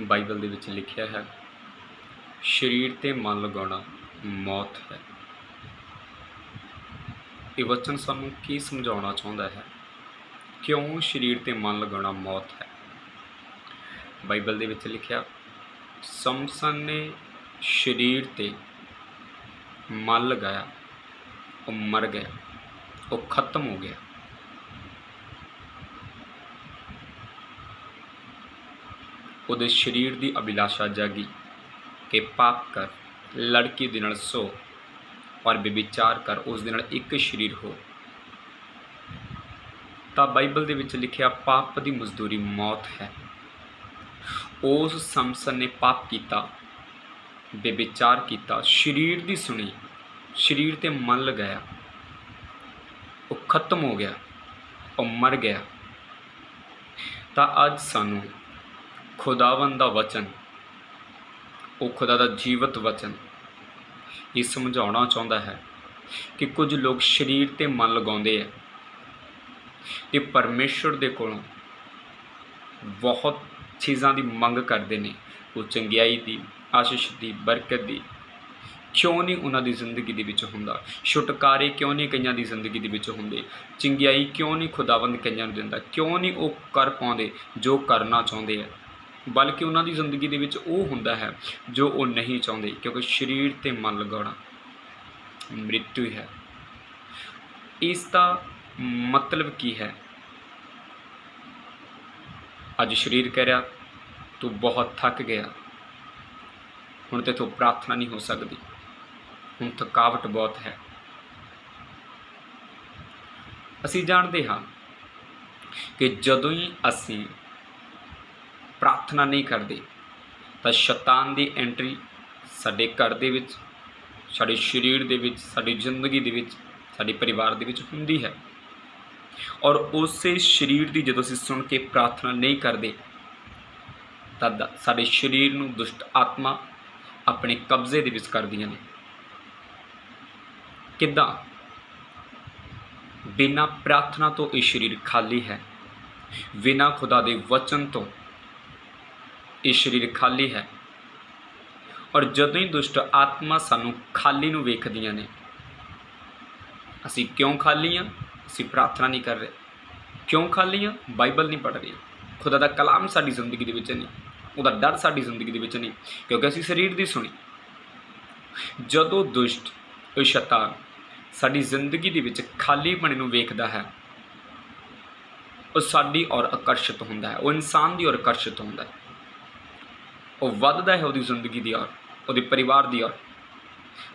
Bible ਦੇ ਵਿੱਚ ਲਿਖਿਆ ਹੈ, ਸਰੀਰ ਤੇ ਮਨ ਲਗਾਉਣਾ ਮੌਤ ਹੈ। ਇਹ ਵਚਨ ਸਾਨੂੰ ਕੀ ਸਮਝਾਉਣਾ ਚਾਹੁੰਦਾ ਹੈ? ਕਿਉਂ ਸਰੀਰ ਤੇ ਮਨ ਲਗਾਉਣਾ ਮੌਤ ਹੈ? ਬਾਈਬਲ ਦੇ ਵਿੱਚ ਲਿਖਿਆ, ਸਮਸਨ ਨੇ ਸਰੀਰ ਤੇ ਮਨ ਲਗਾਇਆ, ਉਹ ਮਰ ਗਿਆ, ਉਹ ਖਤਮ ਹੋ ਗਿਆ। ਉਹਦੇ ਸਰੀਰ ਦੀ ਅਭਿਲਾਸ਼ਾ ਜਾਗੀ ਕਿ ਪਾਪ ਕਰ, ਲੜਕੀ ਦੇ ਨਾਲ ਸੋ ਔਰ ਬੇਵਿਚਾਰ ਕਰ ਉਸ ਦੇ ਨਾਲ ਇੱਕ ਸਰੀਰ ਹੋ। ਤਾਂ ਬਾਈਬਲ ਦੇ ਵਿੱਚ ਲਿਖਿਆ ਪਾਪ ਦੀ ਮਜ਼ਦੂਰੀ ਮੌਤ ਹੈ। ਉਸ ਸਮਸਨ ਨੇ ਪਾਪ ਕੀਤਾ, ਬੇਵਿਚਾਰ ਕੀਤਾ, ਸਰੀਰ ਦੀ ਸੁਣੀ, ਸਰੀਰ ਤੇ ਮਨ ਲਗਾਇਆ। ਉਹ ਖਤਮ ਹੋ ਗਿਆ, ਉਹ ਮਰ ਗਿਆ। ਤਾਂ ਅੱਜ ਸਾਨੂੰ ਖੁਦਾਵੰਦ ਦਾ ਵਚਨ, ਉਹ ਖੁਦਾ ਦਾ ਜੀਵਤ ਵਚਨ ਇਹ ਸਮਝਾਉਣਾ ਚਾਹੁੰਦਾ ਹੈ ਕਿ ਕੁਝ ਲੋਕ ਸਰੀਰ ਤੇ ਮਨ ਲਗਾਉਂਦੇ ਆ ਤੇ ਪਰਮੇਸ਼ਵਰ ਦੇ ਕੋਲੋਂ ਬਹੁਤ ਚੀਜ਼ਾਂ ਦੀ ਮੰਗ ਕਰਦੇ ਨੇ, ਉਹ ਚੰਗਿਆਈ ਦੀ, ਆਸ਼ੀਸ਼ ਦੀ, ਬਰਕਤ ਦੀ। ਕਿਉਂ ਨਹੀਂ ਉਹਨਾਂ ਦੀ ਜ਼ਿੰਦਗੀ ਦੇ ਵਿੱਚ ਹੁੰਦਾ? ਛੁਟਕਾਰੇ ਕਿਉਂ ਨਹੀਂ ਕਈਆਂ ਦੀ ਜ਼ਿੰਦਗੀ ਦੇ ਵਿੱਚ ਹੁੰਦੇ? ਚੰਗਿਆਈ ਕਿਉਂ ਨਹੀਂ ਖੁਦਾਵੰਦ ਕਈਆਂ ਨੂੰ ਦਿੰਦਾ? ਕਿਉਂ ਨਹੀਂ ਉਹ ਕਰ ਪਾਉਂਦੇ ਜੋ ਕਰਨਾ ਚਾਹੁੰਦੇ ਆ? ਬਲਕਿ ਉਹਨਾਂ ਦੀ ਜ਼ਿੰਦਗੀ ਦੇ ਵਿੱਚ ਉਹ ਹੁੰਦਾ ਹੈ ਜੋ ਉਹ ਨਹੀਂ ਚਾਹੁੰਦੇ, ਕਿਉਂਕਿ ਸਰੀਰ ਤੇ ਮਨ ਲਗਾਉਣਾ ਮ੍ਰਿਤੂ ਹੈ। ਇਸ ਦਾ ਮਤਲਬ ਕੀ ਹੈ? ਅੱਜ ਸਰੀਰ ਕਹਿ ਰਿਹਾ, ਤੂੰ ਬਹੁਤ ਥੱਕ ਗਿਆ। ਹੁਣ ਤੇ ਤੂੰ ਪ੍ਰਾਰਥਨਾ ਨਹੀਂ ਹੋ ਸਕਦੀ। ਹੁਣ ਥਕਾਵਟ ਬਹੁਤ ਹੈ। ਅਸੀਂ ਜਾਣਦੇ ਹਾਂ ਕਿ ਜਦੋਂ ਹੀ ਅਸੀਂ ਪ੍ਰਾਰਥਨਾ ਨਹੀਂ ਕਰਦੇ, ਤਾਂ ਸ਼ੈਤਾਨ ਦੀ ਐਂਟਰੀ ਸਾਡੇ ਘਰ ਦੇ ਵਿੱਚ, ਸਾਡੇ ਸਰੀਰ ਦੇ ਵਿੱਚ, ਸਾਡੀ ਜ਼ਿੰਦਗੀ ਦੇ ਵਿੱਚ, ਸਾਡੇ ਪਰਿਵਾਰ ਦੇ ਵਿੱਚ ਹੁੰਦੀ ਹੈ। ਔਰ ਉਸੇ ਸਰੀਰ ਦੀ ਜਦੋਂ ਅਸੀਂ ਸੁਣ ਕੇ ਪ੍ਰਾਰਥਨਾ ਨਹੀਂ ਕਰਦੇ ਤਦ ਸਾਡੇ ਸਰੀਰ ਨੂੰ ਦੁਸ਼ਟ ਆਤਮਾ ਆਪਣੇ ਕਬਜ਼ੇ ਦੇ ਵਿੱਚ ਕਰਦੀਆਂ ਨੇ। ਕਿੱਦਾਂ? ਬਿਨਾਂ ਪ੍ਰਾਰਥਨਾ ਤੋਂ ਇਹ ਸਰੀਰ ਖਾਲੀ ਹੈ, ਬਿਨਾਂ ਖੁਦਾ ਦੇ ਵਚਨ ਤੋਂ ਇਹ ਸਰੀਰ ਖਾਲੀ ਹੈ। ਔਰ ਜਦੋਂ ਹੀ ਦੁਸ਼ਟ ਆਤਮਾ ਸਾਨੂੰ ਖਾਲੀ ਨੂੰ ਵੇਖਦੀਆਂ ਨੇ, ਅਸੀਂ ਕਿਉਂ ਖਾਲੀ ਆ ਅਸੀਂ ਪ੍ਰਾਰਥਨਾ ਨਹੀਂ ਕਰ ਰਹੇ। ਕਿਉਂ ਖਾਲੀ ਆ ਬਾਈਬਲ ਨਹੀਂ ਪੜ੍ਹ ਰਹੇ। ਖੁਦਾ ਦਾ ਕਲਾਮ ਸਾਡੀ ਜ਼ਿੰਦਗੀ ਦੇ ਵਿੱਚ ਨਹੀਂ, ਉਹਦਾ ਡਰ ਸਾਡੀ ਜ਼ਿੰਦਗੀ ਦੇ ਵਿੱਚ ਨਹੀਂ, ਕਿਉਂਕਿ ਅਸੀਂ ਸਰੀਰ ਦੀ ਸੁਣੀ। ਜਦੋਂ ਦੁਸ਼ਟ, ਉਹ ਸ਼ੈਤਾਨ ਸਾਡੀ ਜ਼ਿੰਦਗੀ ਦੇ ਵਿੱਚ ਖਾਲੀ ਬਣੇ ਨੂੰ ਵੇਖਦਾ ਹੈ, ਉਹ ਸਾਡੀ ਔਰ ਆਕਰਸ਼ਿਤ ਹੁੰਦਾ ਹੈ, ਉਹ ਇਨਸਾਨ ਦੀ ਔਰ ਆਕਰਸ਼ਿਤ ਹੁੰਦਾ ਹੈ। ਉਹ ਵੱਧਦਾ ਹੈ ਉਹਦੀ ਜ਼ਿੰਦਗੀ ਦੀ ਔਰ ਉਹਦੇ ਪਰਿਵਾਰ ਦੀ ਔਰ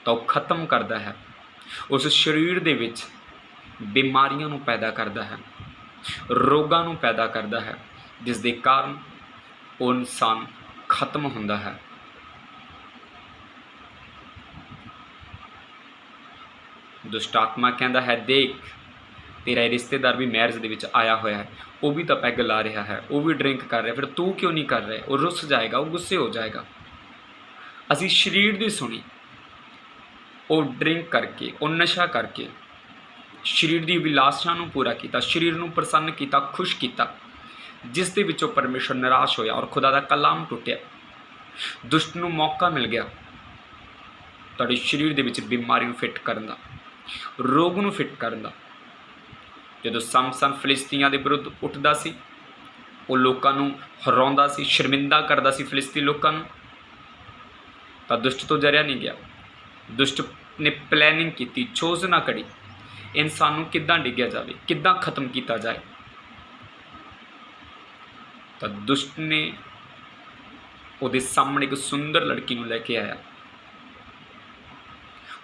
ਤਾਂ ਉਹ ਖਤਮ ਕਰਦਾ ਹੈ। ਉਸ ਸਰੀਰ ਦੇ ਵਿੱਚ ਬਿਮਾਰੀਆਂ ਨੂੰ ਪੈਦਾ ਕਰਦਾ ਹੈ। ਰੋਗਾਂ ਨੂੰ ਪੈਦਾ ਕਰਦਾ ਹੈ, ਜਿਸ ਦੇ ਕਾਰਨ ਉਹ ਇਨਸਾਨ ਖਤਮ ਹੁੰਦਾ ਹੈ। ਦੁਸ਼ਟ ਆਤਮਾ ਕਹਿੰਦਾ ਹੈ, ਦੇਖ ਤੇਰਾ ਇਹ ਰਿਸ਼ਤੇਦਾਰ ਵੀ ਮੈਰਿਜ ਦੇ ਵਿੱਚ ਆਇਆ ਹੋਇਆ ਹੈ। ਉਹ ਵੀ ਤਾਂ ਪੈਗ ਲਾ ਰਿਹਾ ਹੈ। ਉਹ ਵੀ ਡਰਿੰਕ ਕਰ ਰਿਹਾ ਫਿਰ ਤੂੰ ਕਿਉਂ ਨਹੀਂ ਕਰ ਰਿਹਾ? ਉਹ ਰੁੱਸ ਜਾਏਗਾ, ਉਹ ਗੁੱਸੇ ਹੋ ਜਾਏਗਾ। ਅਸੀਂ ਸਰੀਰ ਦੀ ਸੁਣੀ। ਉਹ ਡਰਿੰਕ ਕਰਕੇ, ਉਹ ਨਸ਼ਾ ਕਰਕੇ ਸਰੀਰ ਦੀ ਵਿਲਾਸਾਂ ਨੂੰ ਪੂਰਾ ਕੀਤਾ, ਸਰੀਰ ਨੂੰ ਪ੍ਰਸੰਨ ਕੀਤਾ, ਖੁਸ਼ ਕੀਤਾ, ਜਿਸ ਦੇ ਵਿੱਚੋਂ ਪਰਮੇਸ਼ਰ ਨਿਰਾਸ਼ ਹੋਇਆ ਔਰ ਖੁਦਾ ਦਾ ਕਲਾਮ ਟੁੱਟਿਆ। ਦੁਸ਼ਟ ਨੂੰ ਮੌਕਾ ਮਿਲ ਗਿਆ ਤੁਹਾਡੇ ਸਰੀਰ ਦੇ ਵਿੱਚ ਬਿਮਾਰੀ ਨੂੰ ਫਿੱਟ ਕਰਨ ਦਾ, ਰੋਗ ਨੂੰ ਫਿੱਟ ਕਰਨ ਦਾ। ਜਦੋਂ ਸਮਸਨ ਫਲਿਸਤੀਆਂ ਦੇ ਵਿਰੁੱਧ ਉੱਠਦਾ ਸੀ, ਉਹ ਲੋਕਾਂ ਨੂੰ ਹਰਾਉਂਦਾ ਸੀ, ਸ਼ਰਮਿੰਦਾ ਕਰਦਾ ਸੀ ਫਲਿਸਤੀ ਲੋਕਾਂ ਨੂੰ, ਤਾਂ ਦੁਸ਼ਟ ਤੋਂ ਜਰਿਆ ਨਹੀਂ ਗਿਆ। ਦੁਸ਼ਟ ਨੇ ਪਲੈਨਿੰਗ ਕੀਤੀ ਚੋਜ਼ਨਾ ਕੜੀ ਇਨਸਾਨ ਨੂੰ ਕਿੱਦਾਂ ਡਿੱਗਿਆ ਜਾਵੇ, ਕਿੱਦਾਂ ਖਤਮ ਕੀਤਾ ਜਾਏ? ਤਾਂ ਦੁਸ਼ਟ ਨੇ ਉਹਦੇ ਸਾਹਮਣੇ ਇੱਕ ਸੁੰਦਰ ਲੜਕੀ ਨੂੰ ਲੈ ਕੇ ਆਇਆ।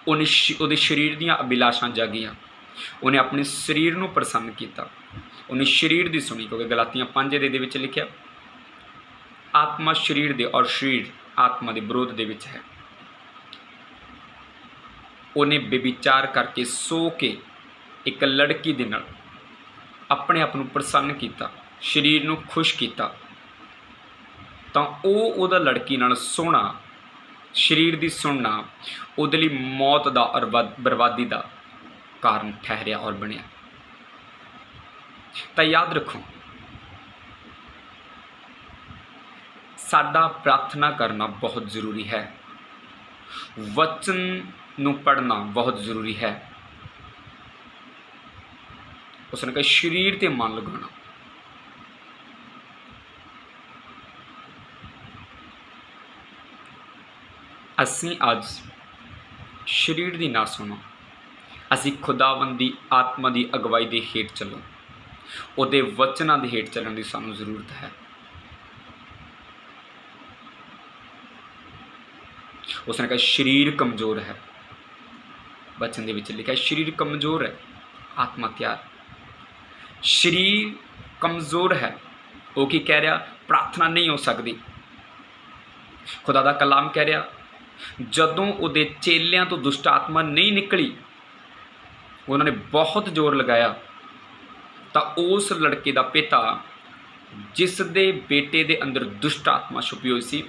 ਉਹਨੇ ਸ਼- ਉਹਦੇ ਸਰੀਰ ਦੀਆਂ ਅਭਿਲਾਸ਼ਾਂ ਜਾਗੀਆਂ। ਉਹਨੇ ਆਪਣੇ ਸਰੀਰ ਨੂੰ ਪ੍ਰਸੰਨ ਕੀਤਾ। ਉਹਨੇ ਸਰੀਰ ਦੀ ਸੁਣੀ, ਕਿਉਂਕਿ ਗਲਾਤੀਆਂ 5 ਦੇ ਦੇ ਵਿੱਚ ਲਿਖਿਆ। ਆਤਮਾ ਸਰੀਰ ਦੇ ਔਰ ਸਰੀਰ ਆਤਮਾ ਦੇ ਵਿਰੋਧ ਦੇ ਵਿੱਚ ਹੈ। ਉਹਨੇ ਬੇਵਿਚਾਰ ਕਰਕੇ ਸੋ ਕੇ ਇੱਕ ਲੜਕੀ ਦੇ ਨਾਲ ਆਪਣੇ ਆਪ ਨੂੰ ਪ੍ਰਸੰਨ ਕੀਤਾ, ਸਰੀਰ ਨੂੰ ਖੁਸ਼ ਕੀਤਾ। ਤਾਂ ਉਹ ਉਹਦਾ ਲੜਕੀ ਨਾਲ ਸੋਹਣਾ ਸਰੀਰ ਦੀ ਸੁਣਨਾ, ਉਹਦੇ ਲਈ ਮੌਤ ਦਾ ਔਰ ਬਰਬਾਦੀ ਦਾ ਕਾਰਨ ਠਹਿਰਿਆ ਔਰ ਬਣਿਆ। ਤਾਂ ਯਾਦ ਰੱਖੋ, ਸਾਡਾ ਪ੍ਰਾਰਥਨਾ ਕਰਨਾ ਬਹੁਤ ਜ਼ਰੂਰੀ ਹੈ। ਵਚਨ ਨੂੰ ਪੜ੍ਹਨਾ ਬਹੁਤ ਜ਼ਰੂਰੀ ਹੈ। ਉਸਨੇ ਕਿਹਾ, ਸਰੀਰ ਤੇ ਮਨ ਲਗਾਉਣਾ। ਅਸੀਂ ਅੱਜ ਸਰੀਰ ਦੀ ਨਾ ਸੁਣੋ। ਅਸੀਂ ਖੁਦਾਵੰਦ ਦੀ ਆਤਮਾ ਦੀ ਅਗਵਾਈ ਦੇ ਹੇਠ ਚੱਲੋ। ਉਹਦੇ ਵਚਨਾਂ ਦੇ ਹੇਠ ਚੱਲਣ ਦੀ ਸਾਨੂੰ ਜ਼ਰੂਰਤ ਹੈ। ਉਸਨੇ ਕਿਹਾ, ਸਰੀਰ ਕਮਜ਼ੋਰ ਹੈ। ਬਚਨ ਦੇ ਵਿੱਚ ਲਿਖਿਆ ਸਰੀਰ ਕਮਜ਼ੋਰ ਹੈ, ਆਤਮਾ ਤਿਆਰ। ਸਰੀਰ ਕਮਜ਼ੋਰ ਹੈ, ਉਹ ਕੀ ਕਹਿ ਰਿਹਾ? ਪ੍ਰਾਰਥਨਾ ਨਹੀਂ ਹੋ ਸਕਦੀ। ਖੁਦਾ ਦਾ ਕਲਾਮ ਕਹਿ ਰਿਹਾ, ਜਦੋਂ ਉਹਦੇ ਚੇਲਿਆਂ ਤੋਂ ਦੁਸ਼ਟ ਆਤਮਾ ਨਹੀਂ ਨਿਕਲੀ ਉਹਨਾਂ ਨੇ ਬਹੁਤ ਜ਼ੋਰ ਲਗਾਇਆ। ਤਾਂ ਉਸ ਲੜਕੇ ਦਾ ਪਿਤਾ, ਜਿਸ ਦੇ ਬੇਟੇ ਦੇ ਅੰਦਰ ਦੁਸ਼ਟ ਆਤਮਾ ਛੁਪੀ ਹੋਈ ਸੀ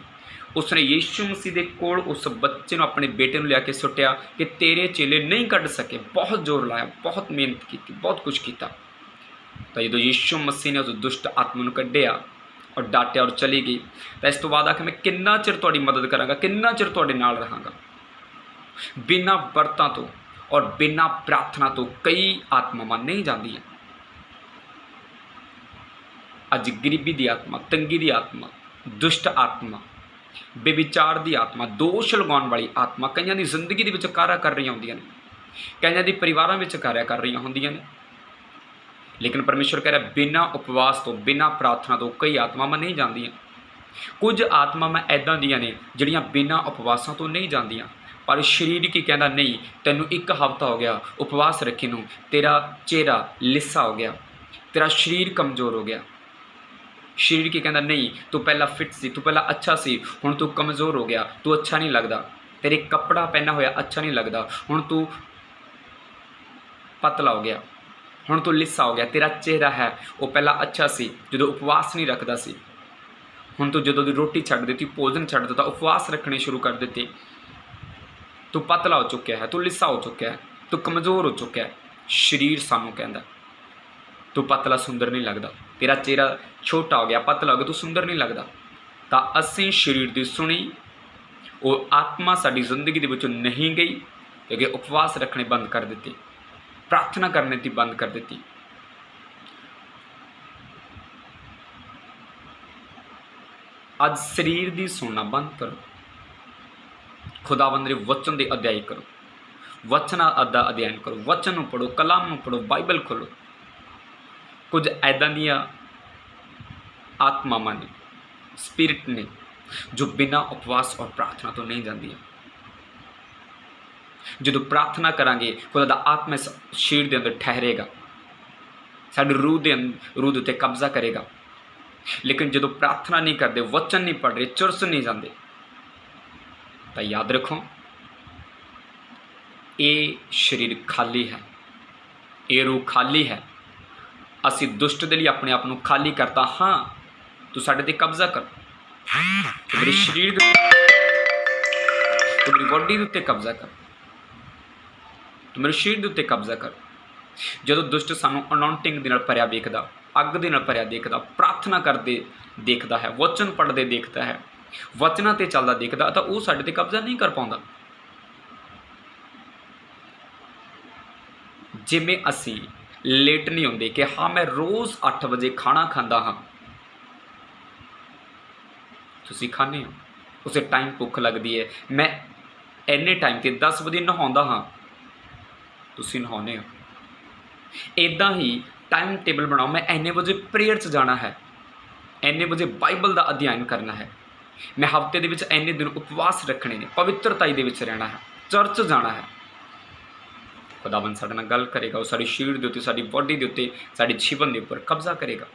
ਉਸ ਨੇ ਯੀਸ਼ੂ ਮਸੀਹ ਦੇ ਕੋਲ ਉਸ ਬੱਚੇ ਨੂੰ ਆਪਣੇ ਬੇਟੇ ਨੂੰ ਲਿਆ ਕੇ ਸੁੱਟਿਆ ਕਿ ਤੇਰੇ ਚੇਲੇ ਨਹੀਂ ਕੱਢ ਸਕੇ। ਬਹੁਤ ਜ਼ੋਰ ਲਾਇਆ, ਬਹੁਤ ਮਿਹਨਤ ਕੀਤੀ, ਬਹੁਤ ਕੁਝ ਕੀਤਾ। ਤਾਂ ਜਦੋਂ ਯੀਸ਼ੂ ਮਸੀਹ ਨੇ ਉਸ ਦੁਸ਼ਟ ਆਤਮਾ ਨੂੰ ਕੱਢਿਆ ਔਰ ਡਾਟਿਆ ਔਰ ਚਲੀ ਗਈ, ਤਾਂ ਇਸ ਤੋਂ ਬਾਅਦ ਆਖਿਆ, ਮੈਂ ਕਿੰਨਾ ਚਿਰ ਤੁਹਾਡੀ ਮਦਦ ਕਰਾਂਗਾ, ਕਿੰਨਾ ਚਿਰ ਤੁਹਾਡੇ ਨਾਲ ਰਹਾਂਗਾ? ਬਿਨਾਂ ਵਰਤਾਂ ਤੋਂ ਔਰ ਬਿਨਾਂ ਪ੍ਰਾਰਥਨਾ ਤੋਂ ਕਈ ਆਤਮਾਵਾਂ ਨਹੀਂ ਜਾਂਦੀਆਂ। ਅੱਜ ਗਰੀਬੀ ਦੀ ਆਤਮਾ, ਤੰਗੀ ਦੀ ਆਤਮਾ, ਦੁਸ਼ਟ ਆਤਮਾ, ਬੇਵਿਚਾਰ ਦੀ ਆਤਮਾ, ਦੋਸ਼ ਲਗਾਉਣ ਵਾਲੀ ਆਤਮਾ ਕਈਆਂ ਦੀ ਜ਼ਿੰਦਗੀ ਦੇ ਵਿੱਚ ਕਾਰਾ ਕਰ ਰਹੀਆਂ ਹੁੰਦੀਆਂ ਨੇ। ਕਈਆਂ ਦੀ ਪਰਿਵਾਰਾਂ ਵਿੱਚ ਕਾਰਿਆ ਕਰ ਰਹੀਆਂ ਹੁੰਦੀਆਂ ਨੇ। ਲੇਕਿਨ ਪਰਮੇਸ਼ਰ ਕਹਿ ਰਿਹਾ, ਬਿਨਾਂ ਉਪਵਾਸ ਤੋਂ, ਬਿਨਾਂ ਪ੍ਰਾਰਥਨਾ ਤੋਂ ਕਈ ਆਤਮਾਵਾਂ ਨਹੀਂ ਜਾਂਦੀਆਂ। ਕੁਝ ਆਤਮਾਵਾਂ ਐਦਾਂ ਦੀਆਂ ਨੇ, ਜਿਹੜੀਆਂ ਬਿਨਾਂ ਉਪਵਾਸਾਂ ਤੋਂ ਨਹੀਂ ਜਾਂਦੀਆਂ। ਪਰ ਸਰੀਰ ਕੀ ਕਹਿੰਦਾ, ਨਹੀਂ, ਤੈਨੂੰ ਇੱਕ ਹਫ਼ਤਾ ਹੋ ਗਿਆ ਉਪਵਾਸ ਰੱਖੇ ਨੂੰ, ਤੇਰਾ ਚਿਹਰਾ ਲਿੱਸਾ ਹੋ ਗਿਆ, ਤੇਰਾ ਸਰੀਰ ਕਮਜ਼ੋਰ ਹੋ ਗਿਆ। ਸਰੀਰ ਕੀ ਕਹਿੰਦਾ, ਨਹੀਂ, ਤੂੰ ਪਹਿਲਾਂ ਫਿੱਟ ਸੀ, ਤੂੰ ਪਹਿਲਾਂ ਅੱਛਾ ਸੀ, ਹੁਣ ਤੂੰ ਕਮਜ਼ੋਰ ਹੋ ਗਿਆ, ਤੂੰ ਅੱਛਾ ਨਹੀਂ ਲੱਗਦਾ, ਤੇਰੇ ਕੱਪੜਾ ਪਹਿਨਾ ਹੋਇਆ ਅੱਛਾ ਨਹੀਂ ਲੱਗਦਾ, ਹੁਣ ਤੂੰ ਪਤਲਾ ਹੋ ਗਿਆ, ਹੁਣ ਤੂੰ ਲਿੱਸਾ ਹੋ ਗਿਆ, ਤੇਰਾ ਚਿਹਰਾ ਹੈ, ਉਹ ਪਹਿਲਾਂ ਅੱਛਾ ਸੀ, ਜਦੋਂ ਉਪਵਾਸ ਨਹੀਂ ਰੱਖਦਾ ਸੀ, ਹੁਣ ਤੂੰ ਜਦੋਂ ਦੀ ਰੋਟੀ ਛੱਡ ਦਿੱਤੀ ਭੋਜਨ ਛੱਡ ਦਿੱਤਾ ਉਪਵਾਸ ਰੱਖਣੇ ਸ਼ੁਰੂ ਕਰ ਦਿੱਤੇ। ਤੂੰ ਪਤਲਾ ਹੋ ਚੁੱਕਿਆ ਹੈ, ਤੂੰ ਲਿੱਸਾ ਹੋ ਚੁੱਕਿਆ ਹੈ, ਤੂੰ ਕਮਜ਼ੋਰ ਹੋ ਚੁੱਕਿਆ ਹੈ। ਸਰੀਰ ਸਾਨੂੰ ਕਹਿੰਦਾ ਤੂੰ ਪਤਲਾ ਸੁੰਦਰ ਨਹੀਂ ਲੱਗਦਾ, ਤੇਰਾ ਚਿਹਰਾ ਛੋਟਾ ਹੋ ਗਿਆ, ਪਤਲਾ ਹੋ ਗਿਆ, ਤੂੰ ਸੁੰਦਰ ਨਹੀਂ ਲੱਗਦਾ। ਤਾਂ ਅਸੀਂ ਸਰੀਰ ਦੀ ਸੁਣੀ, ਉਹ ਆਤਮਾ ਸਾਡੀ ਜ਼ਿੰਦਗੀ ਦੇ ਵਿੱਚੋਂ ਨਹੀਂ ਗਈ, ਕਿਉਂਕਿ ਉਪਵਾਸ ਰੱਖਣੇ ਬੰਦ ਕਰ ਦਿੱਤੇ, ਪ੍ਰਾਰਥਨਾ ਕਰਨੇ ਦੀ ਬੰਦ ਕਰ ਦਿੱਤੀ। ਅੱਜ ਸਰੀਰ ਦੀ ਸੁਣਨਾ ਬੰਦ ਕਰੋ। ਖੁਦਾਵੰਦ ਦੇ ਵਚਨ ਦੇ ਅਧਿਆਇ ਕਰੋ। ਵਚਨਾਂ ਦਾ ਅਧਿਐਨ ਕਰੋ। ਵਚਨ ਨੂੰ ਪੜੋ ਕਲਾਮ ਨੂੰ ਪੜੋ ਬਾਈਬਲ ਖੋਲੋ ਕੁਝ ਐਦਾਂ ਦੀਆਂ ਆਤਮਾਵਾਂ ਨੇ, ਸਪਿਰਿਟ ਨੇ, ਜੋ ਬਿਨਾਂ ਉਪਵਾਸ ਔਰ ਪ੍ਰਾਰਥਨਾ ਤੋਂ ਨਹੀਂ ਜਾਂਦੀਆਂ। ਜਦੋਂ ਪ੍ਰਾਰਥਨਾ ਕਰਾਂਗੇ, ਖੁਦਾ ਦਾ ਆਤਮਾ ਇਸ ਸਰੀਰ ਦੇ ਅੰਦਰ ਠਹਿਰੇਗਾ। ਸਾਡੀ ਰੂਹ ਦੇ ਅੰਦਰ ਰੂਹ ਦੇ ਉੱਤੇ ਕਬਜ਼ਾ ਕਰੇਗਾ। ਲੇਕਿਨ ਜਦੋਂ ਪ੍ਰਾਰਥਨਾ ਨਹੀਂ ਕਰਦੇ, ਵਚਨ ਨਹੀਂ ਪੜ ਰਹੇ, ਚੁਰਸ ਨਹੀਂ ਜਾਂਦੇ ਤਾਂ ਯਾਦ ਰੱਖੋ, ਇਹ ਸਰੀਰ ਖਾਲੀ ਹੈ, ਇਹ ਰੂਹ ਖਾਲੀ ਹੈ। ਅਸੀਂ ਦੁਸ਼ਟ ਦੇ ਲਈ ਆਪਣੇ ਆਪ ਨੂੰ ਖਾਲੀ ਕਰਤਾ, ਹਾਂ, ਤੂੰ ਸਾਡੇ ਤੇ ਕਬਜ਼ਾ ਕਰ। ਤੂੰ ਮੇਰੇ ਸਰੀਰ ਦੇ ਤੂੰ ਮੇਰੀ ਬੋਡੀ ਦੇ ਉੱਤੇ ਕਬਜ਼ਾ ਕਰ। ਤੂੰ ਮੇਰੇ ਸਰੀਰ ਦੇ ਉੱਤੇ ਕਬਜ਼ਾ ਕਰ। ਜਦੋਂ ਦੁਸ਼ਟ ਸਾਨੂੰ ਅਨਾਉਂਟਿੰਗ ਦੇ ਨਾਲ ਭਰਿਆ ਵੇਖਦਾ ਅੱਗ ਦੇ ਨਾਲ ਭਰਿਆ ਦੇਖਦਾ, ਪ੍ਰਾਰਥਨਾ ਕਰਦੇ ਦੇਖਦਾ ਹੈ, ਵਚਨ ਪੜ੍ਹਦੇ ਦੇਖਦਾ ਹੈ ਵਚਨਾਂ ਤੇ ਚੱਲਦਾ ਦੇਖਦਾ ਤਾਂ ਉਹ ਸਾਡੇ ਤੇ ਕਬਜ਼ਾ ਨਹੀਂ ਕਰ ਪਾਉਂਦਾ। ਜਿਵੇਂ ਅਸੀਂ ਲੇਟ ਨਹੀਂ ਹੁੰਦੇ ਕਿ ਹਾਂ, ਮੈਂ ਰੋਜ਼ 8 ਵਜੇ ਖਾਣਾ ਖਾਂਦਾ ਹਾਂ। ਤੁਸੀਂ ਖਾਂਦੇ ਹੋ? ਉਸੇ ਟਾਈਮ ਭੁੱਖ ਲੱਗਦੀ ਹੈ। ਮੈਂ ਐਨੇ ਟਾਈਮ ਤੇ 10 ਵਜੇ ਨਹਾਉਂਦਾ ਹਾਂ। ਤੁਸੀਂ ਨਹਾਉਂਦੇ ਹੋ? ਇਦਾਂ ਹੀ ਟਾਈਮ ਟੇਬਲ ਬਣਾਓ। ਮੈਂ ਐਨੇ ਵਜੇ ਪ੍ਰੇਅਰ 'ਚ ਜਾਣਾ ਹੈ। ਐਨੇ ਵਜੇ ਬਾਈਬਲ ਦਾ ਅਧਿਐਨ ਕਰਨਾ ਹੈ। ਮੈਂ ਹਫ਼ਤੇ ਦੇ ਵਿੱਚ ਐਨੇ ਦਿਨ ਉਪਵਾਸ ਰੱਖਣੇ ਨੇ, ਪਵਿੱਤਰਤਾਈ ਦੇ ਵਿੱਚ ਰਹਿਣਾ ਹੈ, ਚਰਚ ਜਾਣਾ ਹੈ। ਖੁਦਾਵੰਦ ਸਾਡੇ ਨਾਲ ਗੱਲ ਕਰੇਗਾ, ਉਹ ਸਾਡੀ ਸਰੀਰ ਦੇ ਉੱਤੇ, ਸਾਡੀ ਬਾਡੀ ਦੇ ਉੱਤੇ, ਸਾਡੇ ਜੀਵਨ ਦੇ ਉੱਪਰ ਕਬਜ਼ਾ ਕਰੇਗਾ।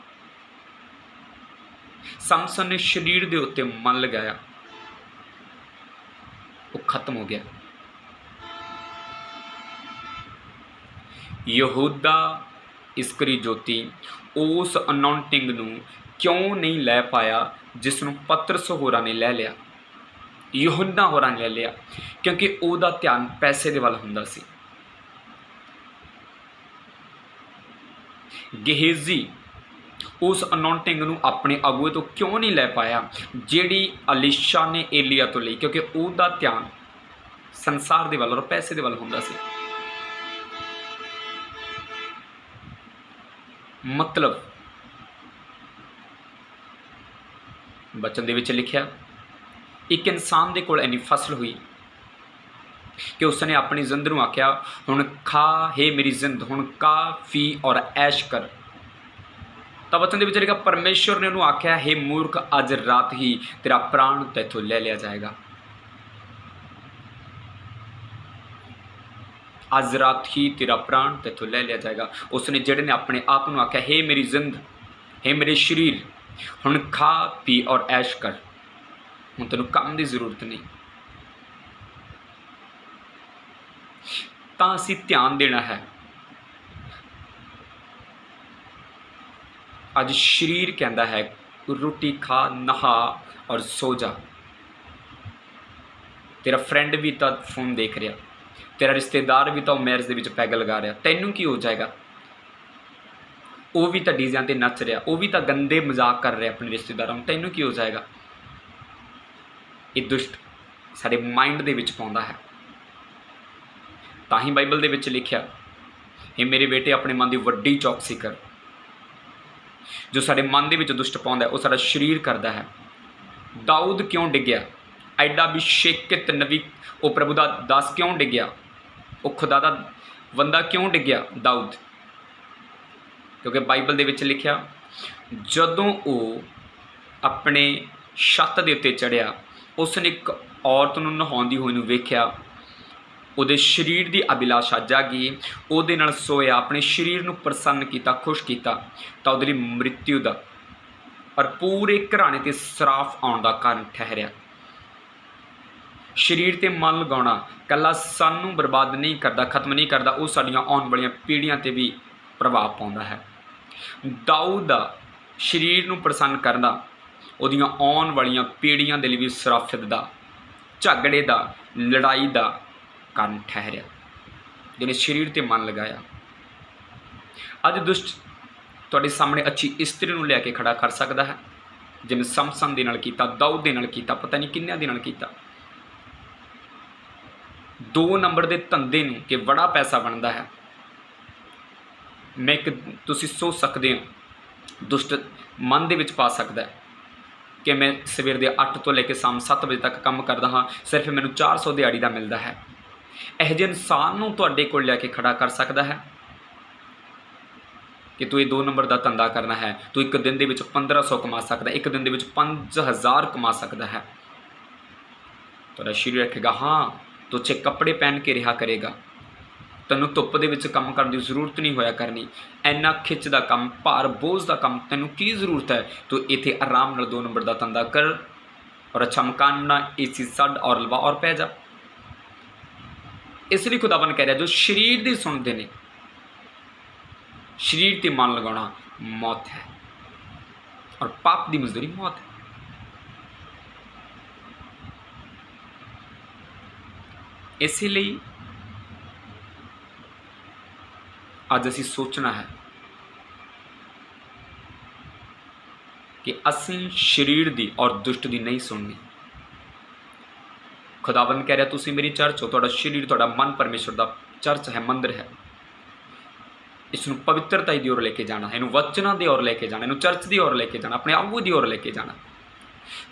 ਸਮਸਨ ਨੇ ਸਰੀਰ ਦੇ ਉੱਤੇ ਮਨ ਲਗਾਇਆ। ਉਹ ਖਤਮ ਹੋ ਗਿਆ। ਯਹੂਦਾ ਇਸਕਰੀ ਜੋਤੀ ਉਸ ਅਨਾਉਂਟਿੰਗ ਨੂੰ ਕਿਉਂ ਨਹੀਂ ਲੈ ਪਾਇਆ? ਜਿਸ ਨੂੰ ਪਤਰਸ ਹੋਰਾਂ ਨੇ ਲੈ ਲਿਆ ਯਹੂਦਾ ਹੋਰਾਂ ਨੇ ਲੈ ਲਿਆ, ਕਿਉਂਕਿ ਉਹਦਾ ਧਿਆਨ ਪੈਸੇ ਦੇ ਵੱਲ ਹੁੰਦਾ ਸੀ। ਗਹਿਜ਼ੀ ਉਸ ਅਨੌਂਟਿੰਗ ਨੂੰ ਆਪਣੇ ਅਗੂਏ ਤੋਂ ਕਿਉਂ ਨਹੀਂ ਲੈ ਪਾਇਆ, ਜਿਹੜੀ ਅਲੀਸ਼ਾ ਨੇ ਏਲੀਆ ਤੋਂ ਲਈ, ਕਿਉਂਕਿ ਉਹਦਾ ਧਿਆਨ ਸੰਸਾਰ ਦੇ ਵੱਲ ਔਰ ਪੈਸੇ ਦੇ ਵੱਲ ਹੁੰਦਾ ਸੀ। ਮਤਲਬ ਬਚਨ ਦੇ ਵਿੱਚ ਲਿਖਿਆ, ਇੱਕ ਇਨਸਾਨ ਦੇ ਕੋਲ ਇੰਨੀ ਫਸਲ ਹੋਈ ਕਿ ਉਸਨੇ ਆਪਣੀ ਜ਼ਿੰਦ ਨੂੰ ਆਖਿਆ, ਹੁਣ ਖਾ, ਹੈ ਮੇਰੀ ਜ਼ਿੰਦ, ਹੁਣ ਕਾ, ਫੀ ਔਰ ਐਸ਼ ਕਰ। ਤਾਂ ਵਚਨ ਦੇ ਵਿੱਚ ਲਿਖਿਆ, ਪਰਮੇਸ਼ਵਰ ਨੇ ਉਹਨੂੰ ਆਖਿਆ, ਹੈ ਮੂਰਖ, ਅੱਜ ਰਾਤ ਹੀ ਤੇਰਾ ਪ੍ਰਾਣ ਤੇਥੋਂ ਲੈ ਲਿਆ ਜਾਏਗਾ। ਅੱਜ ਰਾਤ ਹੀ ਤੇਰਾ ਪ੍ਰਾਣ ਤੇਥੋਂ ਲੈ ਲਿਆ ਜਾਏਗਾ। ਉਸਨੇ, ਜਿਹੜੇ ਨੇ ਆਪਣੇ ਆਪ ਨੂੰ ਆਖਿਆ, ਹੈ ਮੇਰੀ ਜ਼ਿੰਦ, ਹੈ ਮੇਰੇ ਸਰੀਰ ਹੁਣ ਖਾ, ਪੀ ਔਰ ਐਸ਼ ਕਰ। ਹੁਣ ਤੈਨੂੰ ਕੰਮ ਦੀ ਜ਼ਰੂਰਤ ਨਹੀਂ। ਤਾਂ ਅਸੀਂ ਧਿਆਨ ਦੇਣਾ ਹੈ। ਅੱਜ ਸਰੀਰ ਕਹਿੰਦਾ ਹੈ, ਰੋਟੀ ਖਾ, ਨਹਾ ਔਰ ਸੋ ਜਾ। ਤੇਰਾ ਫਰੈਂਡ ਵੀ ਤਾਂ ਫੋਨ ਦੇਖ ਰਿਹਾ। ਤੇਰਾ ਰਿਸ਼ਤੇਦਾਰ ਵੀ ਤਾਂ ਮੈਰਿਜ ਦੇ ਵਿੱਚ ਪੈਗ ਲਗਾ ਰਿਹਾ। ਤੈਨੂੰ ਕੀ ਹੋ ਜਾਏਗਾ? ਉਹ ਵੀ ਤਾਂ ਡੀਜ਼ਿਆਂ ਤੇ ਨੱਚ ਰਿਹਾ, ਉਹ ਵੀ ਤਾਂ ਗੰਦੇ ਮਜ਼ਾਕ ਕਰ ਰਿਹਾ ਆਪਣੇ ਰਿਸ਼ਤੇਦਾਰਾਂ ਨੂੰ, ਤੈਨੂੰ ਕੀ ਹੋ ਜਾਏਗਾ? ਇਹ ਦੁਸ਼ਟ ਸਾਡੇ ਮਾਈਂਡ ਦੇ ਵਿੱਚ ਪਾਉਂਦਾ ਹੈ। ਤਾਂ ਹੀ ਬਾਈਬਲ ਦੇ ਵਿੱਚ ਲਿਖਿਆ ਇਹ ਮੇਰੇ ਬੇਟੇ, ਆਪਣੇ ਮਨ ਦੀ ਵੱਡੀ ਚੌਕਸੀ ਕਰ ਜੋ ਸਾਡੇ ਮਨ ਦੇ ਵਿੱਚ ਦੁਸ਼ਟ ਪਾਉਂਦਾ ਉਹ ਸਾਡਾ ਸਰੀਰ ਕਰਦਾ ਹੈ। ਦਾਊਦ ਕਿਉਂ ਡਿੱਗਿਆ? ਐਡਾ ਅਭਿਸ਼ੇਕਿਤ ਨਵੀ ਉਹ ਪ੍ਰਭੂ ਦਾ ਦਾਸ ਕਿਉਂ ਡਿੱਗਿਆ? ਉਹ ਖੁਦਾ ਦਾ ਬੰਦਾ ਕਿਉਂ ਡਿੱਗਿਆ? ਦਾਊਦ। ਕਿਉਂਕਿ ਬਾਈਬਲ ਦੇ ਵਿੱਚ ਲਿਖਿਆ, ਜਦੋਂ ਉਹ ਆਪਣੇ ਛੱਤ ਦੇ ਉੱਤੇ ਚੜਿਆ ਉਸ ਨੇ ਇੱਕ ਔਰਤ ਨੂੰ ਨਹਾਉਂਦੀ ਹੋਈ ਨੂੰ ਵੇਖਿਆ, ਉਹਦੇ ਸਰੀਰ ਦੀ ਅਭਿਲਾਸ਼ਾ ਜਾਗੀ, ਉਹਦੇ ਨਾਲ ਸੋਇਆ, ਆਪਣੇ ਸਰੀਰ ਨੂੰ ਪ੍ਰਸੰਨ ਕੀਤਾ, ਖੁਸ਼ ਕੀਤਾ, ਤਾਂ ਉਹਦੇ ਲਈ ਮ੍ਰਿਤਿੂ ਦਾ ਪਰ ਪੂਰੇ ਘਰਾਣੇ ਤੇ ਸਰਾਫ ਆਉਣ ਦਾ ਕਾਰਨ ਠਹਿਰਿਆ। ਸਰੀਰ ਤੇ ਮਨ ਲਗਾਉਣਾ, ਕੱਲਾ ਸਾਨੂੰ ਬਰਬਾਦ ਨਹੀਂ ਕਰਦਾ, ਖਤਮ ਨਹੀਂ ਕਰਦਾ, ਉਹ ਸਾਡੀਆਂ ਆਉਣ ਵਾਲੀਆਂ ਪੀੜ੍ਹੀਆਂ ਤੇ ਵੀ ਪ੍ਰਭਾਵ ਪਾਉਂਦਾ ਹੈ। ਦਾਊਦ ਦਾ ਸਰੀਰ ਨੂੰ ਪ੍ਰਸੰਨ ਕਰਨਾ ਉਹਦੀਆਂ ਆਉਣ ਵਾਲੀਆਂ ਪੀੜ੍ਹੀਆਂ ਦੇ ਲਈ ਵੀ ਸਰਾਫਤ ਦਾ, ਝਗੜੇ ਦਾ, ਲੜਾਈ ਦਾ ਕਾਰਨ ਠਹਿਰਿਆ, ਜਿਹਨੇ ਸਰੀਰ ਤੇ ਮਨ ਲਗਾਇਆ। ਅੱਜ ਦੁਸ਼ਟ ਤੁਹਾਡੇ ਸਾਹਮਣੇ ਅੱਛੀ ਇਸਤਰੀ ਨੂੰ ਲੈ ਕੇ ਖੜਾ ਕਰ ਸਕਦਾ ਹੈ ਜਿਵੇਂ ਸਮਸਨ ਦੇ ਨਾਲ ਕੀਤਾ, ਦਾਊਦ ਦੇ ਨਾਲ ਕੀਤਾ, ਪਤਾ ਨਹੀਂ ਕਿੰਨਿਆਂ ਦੇ ਨਾਲ ਕੀਤਾ। ਦੋ ਨੰਬਰ ਦੇ ਧੰਦੇ ਨੂੰ ਕਿ ਬੜਾ ਪੈਸਾ ਬਣਦਾ ਹੈ ਮੈਂ ਇੱਕ, ਤੁਸੀਂ ਸੋਚ ਸਕਦੇ ਹੋ, ਦੁਸ਼ਟ ਮਨ ਦੇ ਵਿੱਚ ਪਾ ਸਕਦਾ ਹੈ ਕਿ ਮੈਂ ਸਵੇਰ ਦੇ 8 ਤੋਂ ਲੈ ਕੇ ਸ਼ਾਮ 7 ਵਜੇ ਤੱਕ ਕੰਮ ਕਰਦਾ ਹਾਂ, ਸਿਰਫ ਮੈਨੂੰ 400 ਦਿਹਾੜੀ ਦਾ ਮਿਲਦਾ ਹੈ। ਇਹ ਜਿਹੇ ਇਨਸਾਨ ਨੂੰ ਤੁਹਾਡੇ ਕੋਲ ਲੈ ਕੇ ਖੜਾ ਕਰ ਸਕਦਾ ਹੈ? ਕਿ ਤੂੰ ਇਹ ਦੋ ਨੰਬਰ ਦਾ ਧੰਦਾ ਕਰਨਾ ਹੈ, ਤੂੰ ਇੱਕ ਦਿਨ ਦੇ ਵਿੱਚ 1500 ਕਮਾ ਸਕਦਾ, ਇੱਕ ਦਿਨ ਦੇ ਵਿੱਚ 5000 ਕਮਾ ਸਕਦਾ ਹੈ। ਤੁਹਾਡਾ ਸ਼ਰੀਰ ਰੱਖੇਗਾ ਹਾਂ, ਤੂੰ ਅੱਛੇ ਕੱਪੜੇ ਪਹਿਨ ਕੇ ਰਿਹਾ ਕਰੇਗਾ। ਤੈਨੂੰ ਧੁੱਪ ਦੇ ਵਿੱਚ ਕੰਮ ਕਰਨ ਦੀ ਜ਼ਰੂਰਤ ਨਹੀਂ ਹੋਇਆ ਕਰਨੀ। ਐਨਾ ਖਿੱਚ ਦਾ ਕੰਮ, ਭਾਰ ਬੋਝ ਦਾ ਕੰਮ, ਤੈਨੂੰ ਕੀ ਜ਼ਰੂਰਤ ਹੈ? ਤੂੰ ਇੱਥੇ ਆਰਾਮ ਨਾਲ ਦੋ ਨੰਬਰ ਦਾ ਧੰਦਾ ਕਰ ਔਰ ਅੱਛਾ ਮਕਾਨ ਬਣਾ ਏਸੀ ਸੱਡ ਔਰ ਲਵਾ ਔਰ ਪੈ ਜਾ। ਇਸ ਲਈ ਖੁਦਾਵੰ ਕਹਿ ਰਿਹਾ, ਜੋ ਸਰੀਰ ਦੀ ਸੁਣਦੇ ਨੇ, ਸਰੀਰ ਤੇ ਮਨ ਲਗਾਉਣਾ ਮੌਤ ਹੈ ਔਰ ਪਾਪ ਦੀ ਮਜ਼ਦੂਰੀ ਮੌਤ ਹੈ। ਇਸ ਲਈ ਅੱਜ ਅਸੀਂ ਸੋਚਣਾ ਹੈ ਕਿ ਅਸੀਂ ਸਰੀਰ ਦੀ ਔਰ ਦੁਸ਼ਟ ਦੀ ਨਹੀਂ ਸੁਣਨੀ। ਖੁਦਾਵੰਦ ਕਹਿ ਰਿਹਾ, ਤੁਸੀਂ ਮੇਰੀ ਚਰਚ ਹੋ, ਤੁਹਾਡਾ ਸਰੀਰ, ਤੁਹਾਡਾ ਮਨ ਪਰਮੇਸ਼ਵਰ ਦਾ ਚਰਚ ਹੈ, ਮੰਦਰ ਹੈ। ਇਸ ਨੂੰ ਪਵਿੱਤਰਤਾ ਦੀ ਔਰ ਲੈ ਕੇ ਜਾਣਾ, ਇਹਨੂੰ ਵਚਨਾਂ ਦੀ ਔਰ ਲੈ ਕੇ ਜਾਣਾ, ਇਹਨੂੰ ਚਰਚ ਦੀ ਔਰ ਲੈ ਕੇ ਜਾਣਾ, ਆਪਣੇ ਆਗੂ ਦੀ ਔਰ ਲੈ ਕੇ ਜਾਣਾ।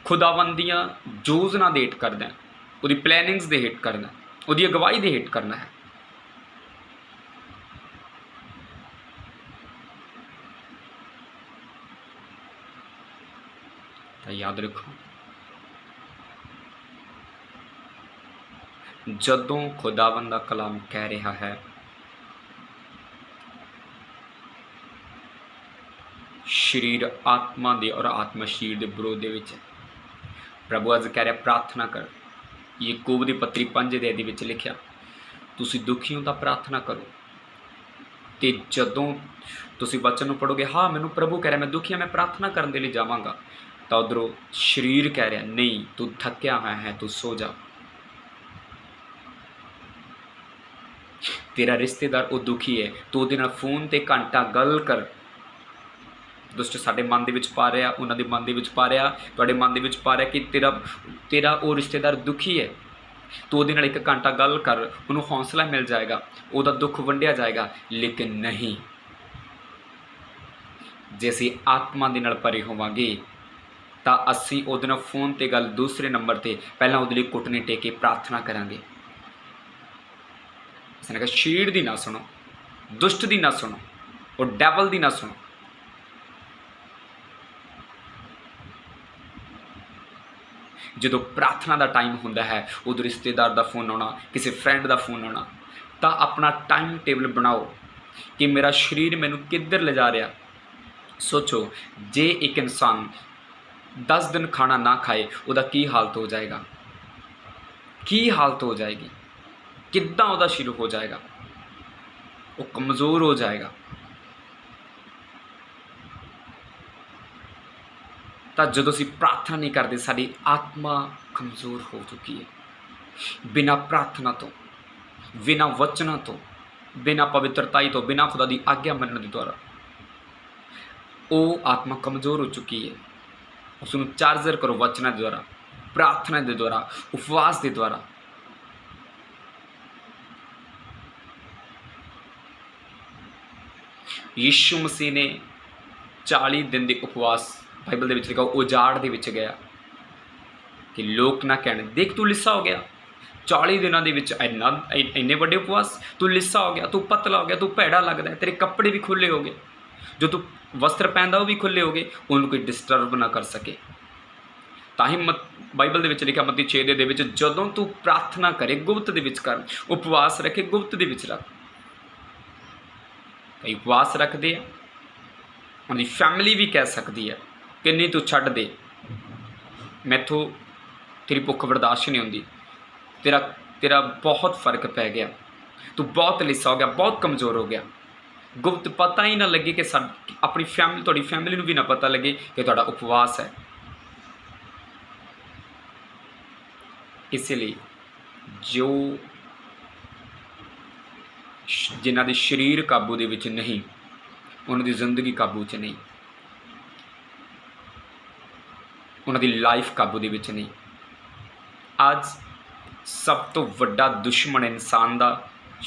ਖੁਦਾਵੰਦ ਦੀਆਂ ਯੋਜਨਾ ਦੇ ਹੇਠ ਕਰਦਾ ਉਹਦੀ ਪਲੈਨਿੰਗਸ ਦੇ ਹੇਠ ਕਰਨਾ ਉਹਦੀ ਅਗਵਾਈ ਦੇ ਹੇਠ ਕਰਨਾ ਹੈ। ਤਾਂ ਯਾਦ ਰੱਖੋ। ਜਦੋਂ ਖੁਦਾਵੰਦ ਦਾ ਕਲਾਮ ਕਹਿ ਰਿਹਾ ਹੈ, ਸ਼ਰੀਰ ਆਤਮਾ ਦੇ ਔਰ ਆਤਮਾ ਸ਼ਰੀਰ ਦੇ ਵਿਰੋਧ ਦੇ ਵਿੱਚ ਪ੍ਰਭੂ ਅੱਜ ਕਹਿ ਰਿਹਾ, ਪ੍ਰਾਰਥਨਾ ਕਰ। ਯਾਕੂਬ ਦੀ ਪੱਤਰੀ 5 ਦੇ ਅਧੀ ਵਿੱਚ ਲਿਖਿਆ, ਤੁਸੀਂ ਦੁਖੀ ਹੋ ਤਾਂ ਪ੍ਰਾਰਥਨਾ ਕਰੋ। ਤੇ ਜਦੋਂ ਤੁਸੀਂ ਵਚਨ ਨੂੰ ਪੜੋਗੇ ਹਾਂ, ਮੈਨੂੰ ਪ੍ਰਭੂ ਕਹਿ ਰਿਹਾ, ਮੈਂ ਦੁਖੀ ਹਾਂ, ਮੈਂ ਪ੍ਰਾਰਥਨਾ ਕਰਨ ਦੇ ਲਈ ਜਾਵਾਂਗਾ। ਤਾਂ ਉਧਰੋਂ ਸਰੀਰ ਕਹਿ ਰਿਹਾ, ਨਹੀਂ, ਤੂੰ ਥੱਕਿਆ ਹੋਇਆ ਹੈ, ਤੂੰ ਸੋ ਜਾ। ਤੇਰਾ ਰਿਸ਼ਤੇਦਾਰ ਉਹ ਦੁਖੀ ਹੈ। ਤੂੰ ਉਹਦੇ ਨਾਲ ਫੋਨ ਤੇ ਘੰਟਾ ਗੱਲ ਕਰ। ਦੁਸ਼ਟ ਸਾਡੇ ਮਨ ਦੇ ਵਿੱਚ ਪਾ ਰਿਹਾ, ਉਹਨਾਂ ਦੇ ਮਨ ਦੇ ਵਿੱਚ ਪਾ ਰਿਹਾ, ਤੁਹਾਡੇ ਮਨ ਦੇ ਵਿੱਚ ਪਾ ਰਿਹਾ ਕਿ ਤੇਰਾ ਤੇਰਾ ਉਹ ਰਿਸ਼ਤੇਦਾਰ ਦੁਖੀ ਹੈ। ਤੂੰ ਉਹਦੇ ਨਾਲ ਇੱਕ ਘੰਟਾ ਗੱਲ ਕਰ, ਉਹਨੂੰ ਹੌਸਲਾ ਮਿਲ ਜਾਏਗਾ, ਉਹਦਾ ਦੁੱਖ ਵੰਡਿਆ ਜਾਏਗਾ, ਲੇਕਿਨ ਨਹੀਂ। ਜੇ ਅਸੀਂ ਆਤਮਾ ਦੇ ਨਾਲ ਪਰੇ ਹੋਵਾਂਗੇ ਤਾਂ ਅਸੀਂ ਉਹਦੇ ਨਾਲ ਫੋਨ ਤੇ ਗੱਲ ਦੂਸਰੇ ਨੰਬਰ ਤੇ ਪਹਿਲਾਂ ਉਹਦੇ ਲਈ ਘੁੱਟਨੇ ਟੇਕੇ ਪ੍ਰਾਰਥਨਾ ਕਰਾਂਗੇ। ਇਸ ਨੇ ਸ਼ੀੜ ਦੀ ਨਾ ਸੁਣੋ, ਦੁਸ਼ਟ ਦੀ ਨਾ ਸੁਣੋ, ਉਹ ਡੈਵਲ ਦੀ ਨਾ ਸੁਣੋ। ਜਦੋਂ ਪ੍ਰਾਰਥਨਾ ਦਾ ਟਾਈਮ ਹੁੰਦਾ ਹੈ ਉਦੋਂ ਰਿਸ਼ਤੇਦਾਰ ਦਾ ਫੋਨ ਆਉਣਾ, ਕਿਸੇ ਫਰੈਂਡ ਦਾ ਫੋਨ ਆਉਣਾ, ਤਾਂ ਆਪਣਾ ਟਾਈਮ ਟੇਬਲ ਬਣਾਓ ਕਿ ਮੇਰਾ ਸਰੀਰ ਮੈਨੂੰ ਕਿੱਧਰ ਲਿਜਾ ਰਿਹਾ। ਸੋਚੋ, ਜੇ ਇੱਕ ਇਨਸਾਨ 10 ਦਿਨ ਖਾਣਾ ਨਾ ਖਾਏ ਉਹਦਾ ਕੀ ਹਾਲਤ ਹੋ ਜਾਏਗਾ ਕੀ ਹਾਲਤ ਹੋ ਜਾਏਗੀ ਕਿੱਦਾਂ ਉਹਦਾ ਸ਼ੁਰੂ ਹੋ ਜਾਏਗਾ ਉਹ ਕਮਜ਼ੋਰ ਹੋ ਜਾਏਗਾ ਤਾਂ ਜਦੋਂ ਅਸੀਂ ਪ੍ਰਾਰਥਨਾ ਨਹੀਂ ਕਰਦੇ ਸਾਡੀ ਆਤਮਾ ਕਮਜ਼ੋਰ ਹੋ ਚੁੱਕੀ ਹੈ ਬਿਨਾ ਪ੍ਰਾਰਥਨਾ ਤੋਂ ਬਿਨਾ ਵਚਨਾਂ ਤੋਂ ਬਿਨਾ ਪਵਿੱਤਰਤਾਈ ਤੋਂ ਬਿਨਾ ਖੁਦਾ ਦੀ ਆਗਿਆ ਮੰਨਣ ਦੇ ਦੁਆਰਾ ਉਹ ਆਤਮਾ ਕਮਜ਼ੋਰ ਹੋ ਚੁੱਕੀ ਹੈ ਉਸ ਨੂੰ ਚਾਰਜਰ ਕਰੋ ਵਚਨਾਂ ਦੇ ਦੁਆਰਾ ਪ੍ਰਾਰਥਨਾ ਦੇ ਦੁਆਰਾ ਉਪਵਾਸ ਦੇ ਦੁਆਰਾ ਯਿਸ਼ੂ ਮਸੀਹ ਨੇ 40 ਦਿਨ ਦੇ ਉਪਵਾਸ ਬਾਈਬਲ ਦੇ ਵਿੱਚ ਲਿਖਿਆ ਉਜਾੜ ਦੇ ਵਿੱਚ ਗਿਆ ਕਿ ਲੋਕ ਨਾ ਕਹਿਣ ਦੇਖ ਤੂੰ ਲਿੱਸਾ ਹੋ ਗਿਆ 40 ਦਿਨਾਂ ਦੇ ਵਿੱਚ ਇੰਨਾ ਇੰਨੇ ਵੱਡੇ ਉਪਵਾਸ ਤੂੰ ਲਿੱਸਾ ਹੋ ਗਿਆ ਤੂੰ ਪਤਲਾ ਹੋ ਗਿਆ ਤੂੰ ਭੈੜਾ ਲੱਗਦਾ ਤੇਰੇ ਕੱਪੜੇ ਵੀ ਖੁੱਲੇ ਹੋ ਗਏ ਜੋ ਤੂੰ ਵਸਤਰ ਪਹਿਨਦਾ ਉਹ ਵੀ ਖੁੱਲੇ ਹੋ ਗਏ, ਉਹਨੂੰ ਕੋਈ ਡਿਸਟਰਬ ਨਾ ਕਰ ਸਕੇ। ਤਾਂ ਹੀ ਮਤ, ਬਾਈਬਲ ਦੇ ਵਿੱਚ ਲਿਖਿਆ, ਮਤੀ 6 ਦੇ ਵਿੱਚ, ਜਦੋਂ ਤੂੰ ਪ੍ਰਾਰਥਨਾ ਕਰੇ, ਗੁਪਤ ਦੇ ਵਿੱਚ ਕਰ ਉਪਵਾਸ ਰੱਖੇ, ਗੁਪਤ ਦੇ ਵਿੱਚ ਰੱਖ। ਕਈ ਉਪਵਾਸ ਰੱਖਦੇ ਆ। ਉਹਦੀ ਫੈਮਿਲੀ ਵੀ ਕਹਿ ਸਕਦੀ ਹੈ ਕਿ ਨਹੀਂ ਤੂੰ ਛੱਡ ਦੇ। ਮੈਥੋਂ ਤੇਰੀ ਭੁੱਖ ਬਰਦਾਸ਼ਤ ਨਹੀਂ ਹੁੰਦੀ। ਤੇਰਾ ਤੇਰਾ ਬਹੁਤ ਫ਼ਰਕ ਪੈ ਗਿਆ। ਤੂੰ ਬਹੁਤ ਲਿਸਾ ਹੋ ਗਿਆ, ਬਹੁਤ ਕਮਜ਼ੋਰ ਹੋ ਗਿਆ। ਗੁਪਤ ਪਤਾ ਹੀ ਨਾ ਲੱਗੇ ਕਿ ਸਾ ਆਪਣੀ ਫੈਮਿਲੀ ਤੁਹਾਡੀ ਫੈਮਿਲੀ ਨੂੰ ਵੀ ਨਾ ਪਤਾ ਲੱਗੇ ਕਿ ਤੁਹਾਡਾ ਉਪਵਾਸ ਹੈ। ਇਸ ਲਈ ਜੋ ਜਿਨ੍ਹਾਂ ਦੇ ਸਰੀਰ ਕਾਬੂ ਦੇ ਵਿੱਚ ਨਹੀਂ, ਉਹਨਾਂ ਦੀ ਜ਼ਿੰਦਗੀ ਕਾਬੂ 'ਚ ਨਹੀਂ। ਉਹਨਾਂ ਦੀ ਲਾਈਫ ਕਾਬੂ ਦੇ ਵਿੱਚ ਨਹੀਂ। ਅੱਜ ਸਭ ਤੋਂ ਵੱਡਾ ਦੁਸ਼ਮਣ ਇਨਸਾਨ ਦਾ